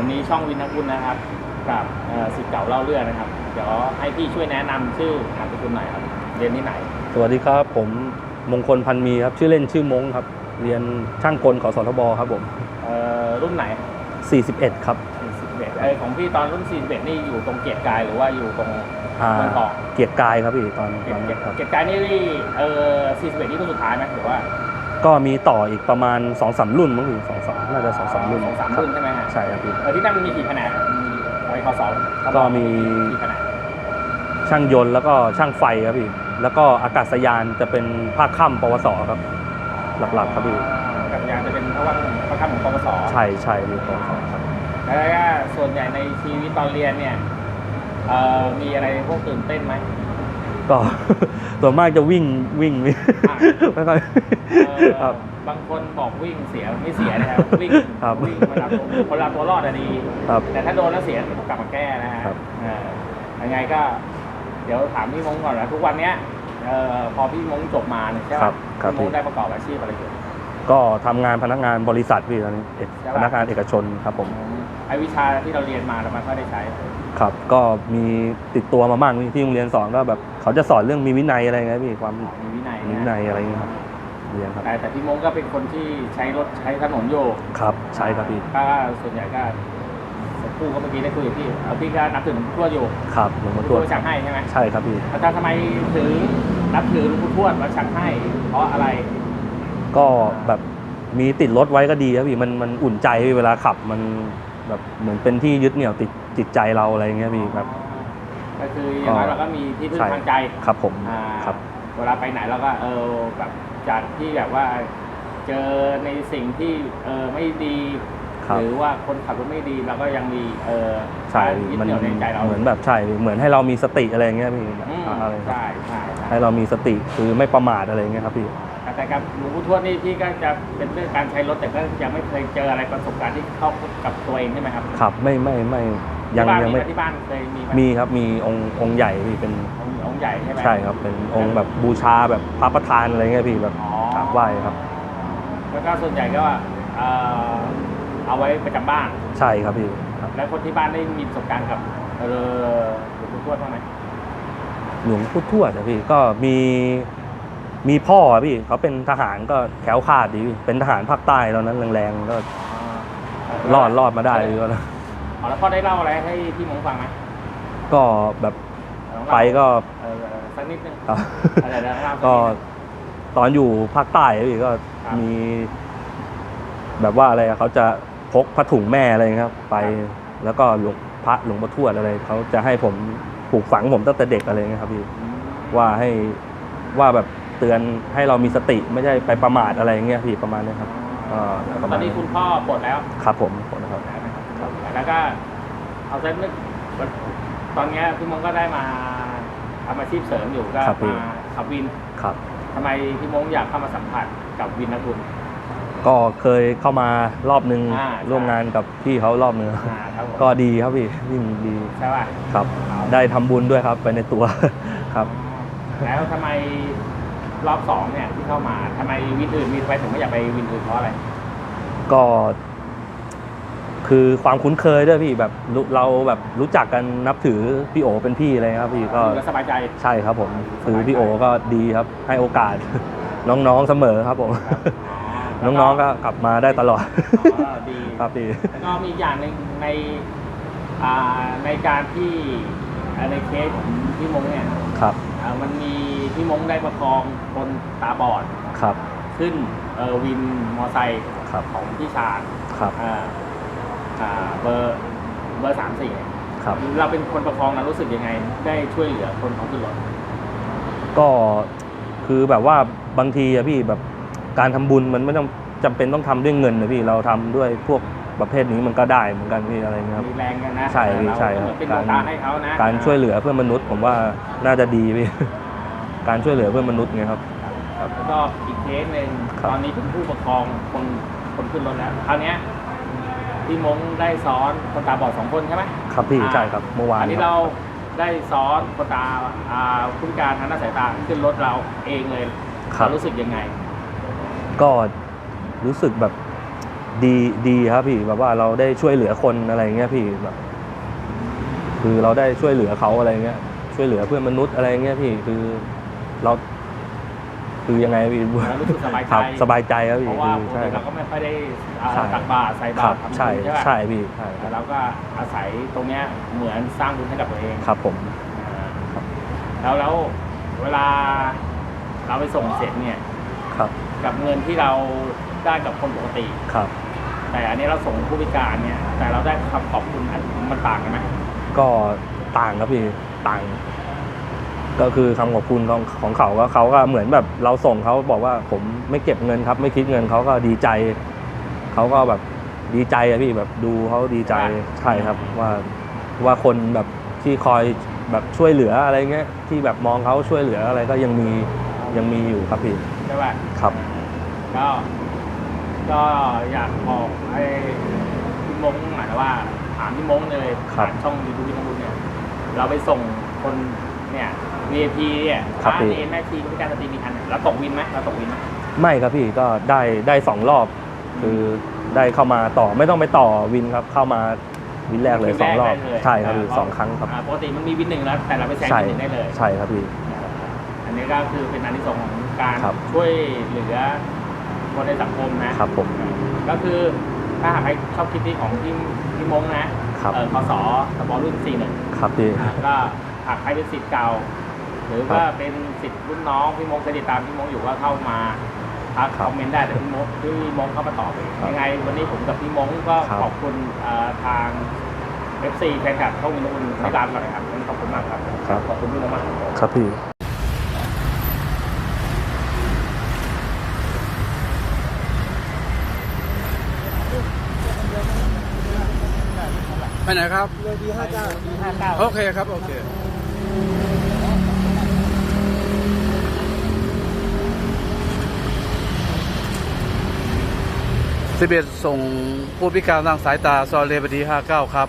วันนี้ช่องวินนักบุญนะครับ กับเอ่อสิทธิ์เก่าเล่าเรื่องนะครับ เดี๋ยวให้พี่ช่วยแนะนำชื่อนามสกุลหน่อยครับ เรียนที่ไหน สวัสดีครับผมมงคลพันมีครับ ชื่อเล่นชื่อมงครับ เรียนช่างกลขอสทบครับผมเอ่อรุ่นไหน 41 ครับ41ไอยของพี่ตอนรุ่น 41 นี่อยู่ตรงเกียรติกายหรือว่าอยู่ตรงอ่าเมืองทองเกียรติกายครับพี่ตอนเกีตยอรนตินั้นครับเกียรติกายนี่เออ41 นี่รุ่นสุดท้ายไหมหรือว่า ก็มีต่ออีกประมาณ2อสรุ่นมั้งพี่สองสามน่าจะสองสามรุ่นสองสามคบรุ่นใช่ไหมฮะใช่ครับพี่เออที่นั่นมันมีกี่แผนกมีอะไรข้อสอบก็มีกี่แผนกช่างยนต์แล้วก็ช่างไฟครับพี่แล้วก็อากาศยานจะเป็นภาคค่ำปวสครับ หลักๆครับพี่กับยานจะเป็นเพราะว่าเพราะทำของปวสใช่ใช่พี่ปวสครับแล้วก็ส่วนใหญ่ในชีวิตตอนเรียนเนี่ยเอ่อมีอะไรพวกตื่นเต้นไหม ก็ ส่วนมากจะวิ่งวิ่งวิ่งอะไม่ค่อยเอ่อครับ บางคนบอกวิ่งเสียไม่เสียนะครับวิ่งครับวิ่งเวลาตัวคนเราตัวรอดอะดีครับแต่ถ้าโดนแล้วเสียต้องกลับมาแก้นะฮะครับเออยังไงก็ เดี๋ยวถามพี่มงก่อนนะทุกวันเนี้ยเอ่อพอพี่มงจบมาเนี่ยใช่ไหมครับครับพี่มงได้ประกอบอาชีพอะไรอยู่ก็ทำงานพนักงานบริษัทพี่ตอนนี้เอกใช่ปะพนักงานเอกชนครับผมไอวิชาที่เราเรียนมาเราไม่ค่อยได้ใช้ ครับก็มีติดตัวมาบ้างที่โรงเรียนสอนก็แบบเขาจะสอนเรื่องมีวินัยอะไรเงี้ยพี่ความมีวินัยมีวินัยอะไรเงี้ยครับเรียนครับแต่แต่พี่มงก็เป็นคนที่ใช้รถใช้ถนนอยู่ครับใช่ครับพี่ก็ส่วนใหญ่ก็สักครู่ก็เมื่อกี้ได้คุยกับพี่เอาพี่ก็นับถือหลวงปู่ทวดอยู่ครับหลวงหลวพ่งอทปู่วทดวดชักให้ใช่ไหมใช่ครับพี่อาจารย์ทำไมถึงนับถือหลวงปู่ทวดมาชักให้ เพราะอะไร ก็แบบมีติดรถไว้ก็ดีครับพี่มันมันอุ่นใจพี่เวลาขับมัน แบบเหมือนเป็นที่ยึดเหนี่ยวติดจิตใจเราอะไรเงี้ยพี่แบบ ก็คืออย่างน้อยเราก็มีที่พึ่งทางใจครับผมอ่าครับ เวลาไปไหนเราก็เออแบบจากที่แบบว่าเจอในสิ่งที่เออไม่ดี ครับ หรือว่าคนขับรถไม่ดีเราก็ยังมีเออใช่ยึดมันเหนี่ยวในใจเราเหมือนแบบใช่พี่เหมือนให้เรามีสติอะไรเงี้ยพี่แบบอืมอะไรครับ ใช่ใช่ใช่ให้เรามีสติคือไม่ประมาทอะไรเงี้ยครับพี่ แต่กับหลวงปู่ทวดนี่พี่ก็จะเป็นเรื่องการใช้รถแต่ก็ยังไม่เคยเจออะไรประสบการณ์ที่เข้ากับตัวเองใช่ไหมครับครับไม่ไม่ไม่ยังที่บ้านยังไม่หที่บ้านเคยมีไหมีครับมีองค์องค์ใหญ่พี่เป็นองค์องค์ใหญ่ใช่ไหม ใช่ครับ เป็นองค์แบบบูชาแบบพระประธานอะไรเงี้ยพี่แบบอ๋อ กราบไหว้ครับ แล้วก็ส่วนใหญ่ก็เอ่อเอาไว้ประจำบ้าน ใช่ครับพี่ครับ แล้วคนที่บ้านได้มีประสบการณ์กับเออหลวงปู่ทวดบ้างไหมหลวงพ่อทวดอะพี่ก็มี มีพ่ออะพี่เขาเป็นทหารก็แขล้วคลาดดีพี่เป็นทหารภาคใต้ตอนนั้นแรงๆก็รอดรอดมาได้พี่ก็อ๋อแล้วพ่อได้เล่าอะไรให้พี่มงฟังไหมก็แบบลองเล่าไปก็เออสักนิดนึงครับอะไรนะเล่าสัก็นิดนึงตอนอยู่ภาคใต้อะพี่ก็ครับมี แบบว่าอะไรอะเขาจะพกผ้าถุงแม่อะไรครับ ไปแล้วก็หลวงพระหลวงพ่อทวดอะไรเขาจะให้ผมปลูกฝังผมตั้งแต่เด็กอะไรเงี้ยครับพี่อืมว่าให้ว่าแบบ เตือนให้เรามีสติไม่ใช่ไปประมาทอะไรเงี้ยพี่ประมาณเนี้ยครับอ่าประตมาอณนนี้คุณพ่อปลดแล้วครับผมขอบคุณครับ แล้วก็เอาเส้นนึกตอนเนี้ยพี่มงก็ได้มาทำอาชีพเสริมอยู่ก็ครับพี่ มาขับวินครับ ทำไมพี่มงอยากเข้ามาสัมผัสกับวินนะคุณ ก็เคยเข้ามารอบนึงอ่า ร่วมงานกับพี่เขารอบนึงอ่าครับผมก็ดีครับพี่วิ่งดีใช่ป่ะครับ ได้ทำบุญด้วยครับไปในตัว ครับ แล้วทำไม รอบสองเนี่ยที่เข้ามาทำไมวินอื่นมีไปถึงไม่อยากไปวินอื่นเพราะอะไร ก็ คือความคุ้นเคยด้วยพี่แบบรู้เราแบบรู้จักกันนับถือพี่โอเป็นพี่อะไรครับพี่ก็อยู่แล้วสบายใจ ใช่ครับผมคือพี่โอก็ดีครับ ให้โอกาส น้องๆเสมอครับผม น้องๆก็กลับมาได้ตลอดอ๋อดี ครับพี่ แล้วก็มีอีกอย่างหนึ่งในอ่าในการที่อ่าในเคสของพี่มงเนี่ยครับ อ่ามันมีพี่มงได้ประคองคนตาบอดครับ ขึ้นเออวินมอไซค์ครับ ของพี่ชาญครับ อ่าอ่าเบอร์เบอร์สามสี่ครับ เราเป็นคนประคองนะรู้สึกยังไง ได้ช่วยเหลือคนเขาขึ้นรถก็คือแบบว่าบางทีอะพี่แบบการทำบุญมันไม่ต้องจำเป็นต้องทำด้วยเงินนะพี่เราทำด้วยพวก ประเภทนี้มันก็ได้เหมือนกันพี่อะไรเงี้ยครับ มีแรงกันนะใช่พี่เราใช่ครับก็เป็นดวงตาให้เขานะการช่วยเหลือเพื่อนมนุษย์ ผมว่าน่าจะดีพี่ การช่วยเหลือเพื่อนมนุษย์ไงครับ แล้วก็อีกเคสหนึ่งครับ ตอนนี้เป็นผู้ปกครองคนคนขึ้นรถแล้วคราวเนี้ยพี่มงได้ซ้อนคนตาบอดสองคนใช่ไหม ครับพี่อ่า ใช่ครับเมื่อวานอันนี้คเราบได้ซ้อนคนตาอ่าผู้พิการทางด้านสายตาขึ้นรถเราเองเลยครับเรารู้สึกยังไง ก็รู้สึกแบบ ดีดีครับพี่แบบว่าเราได้ช่วยเหลือคนอะไรเงี้ยพี่แบบคือเราได้ช่วยเหลือเขาอะไรเงี้ย ช่วยเหลือเพื่อนมนุษย์อะไรเงี้ยพี่คือเรา คือยังไงพี่เรารู้สึกสบายใจครับสบายใจครับเพพี่ราะว่าคือปกใช่ติครัเราบก็ไม่ค่อยได้อ่าใช่ตักบาตรใส่คบารัตบรทำบุญใช่ใช่ปะใช่พี่ใช่คแต่รับเราก็อาศัยตรงเนี้ยเหมือนสร้างบุญให้กับตัวเองครับ ผมอ่าแล้วแล้วเวลาเราไปส่งเสร็จเนี่ย ครับ กับเงินที่เรา ได้กับคนปกติ ครับ แต่อันนี้เราส่งผู้พิการเนี่ย แต่เราได้คำขอบคุณอันมันต่างกันไหมก็ต่างครับพี่ต่าง ก็คือคำขอบคุณของของเขาก็เขาก็เหมือนแบบเราส่งเขาบอกว่าผมไม่เก็บเงินครับ ไม่คิดเงินเขาก็ดีใจเขาก็แบบดีใจอะพี่แบบดูเขาดีใจใช่ครับ ว่าว่าคนแบบที่คอยแบบช่วยเหลืออะไรเงี้ยที่แบบมองเขาช่วยเหลืออะไรก็ยังมียังมีอยู่ครับพี่ใช่ป่ะครับ ก็ ก็อยากบอกให้พี่มงหมายว่าถามพี่มงเลยครับผ่านช่องยูทูบพี่มงเนี่ย เราไปส่งคนเนี่ย VIP เนี่ยครับร้านพี่ เอ็นแม่ชีผู้พิการสตรีมีคันเนี่ยเราตกวินไหมเราตกวินไหมไม่ครับพี่ก็ได้ได้สองรอบ คือได้เข้ามาต่อไม่ต้องไปต่อวินครับ เข้ามาวินแรกเลยสองรอบ วินแกได้เลยใช่ครับพี่าสองครั้งครับอ่าปกติมันมีวินหนึ่งแล้ว แต่เราไปแซงใช่ วินหนึ่งได้เลย ใช่ครับพี่ อันนี้ก็คือเป็นอันที่สองของการครับช่วยเหลือ คนในสังคมนะครับผม ก็คือถ้าหากใครชอบคลิปนี้ของพี่พี่มงนะครับ เออคสสบรุ่นสี่หนึ่งครับพี่ ก็หากใครเป็นสิทธิ์เก่า หรือครับว่าเป็นสิทธิ์รุ่นน้องพี่มงเคยติดตามพี่มงอยู่ก็เข้ามาทักครัคบอมเมนต์ได้แต่พี่มงพี่มงเข้ามาตอบเองครับยังไง วันนี้ผมกับพี่มงก็ครับขอบคุณเอ่อทาง FC แฟนคลับช่องมินอุนที่ร้านก่อนนะครับขอบคุณมากครับครับ ขอบคุณพี่มงมาก ครับครับพี่ ไปไหนครับดีห้าเก้าดีห้าเก้าโอเคครับ โอเคสิบเอ็ดส่งผู้พิการทางสายตาซอยเลบดีห้าเก้าครับ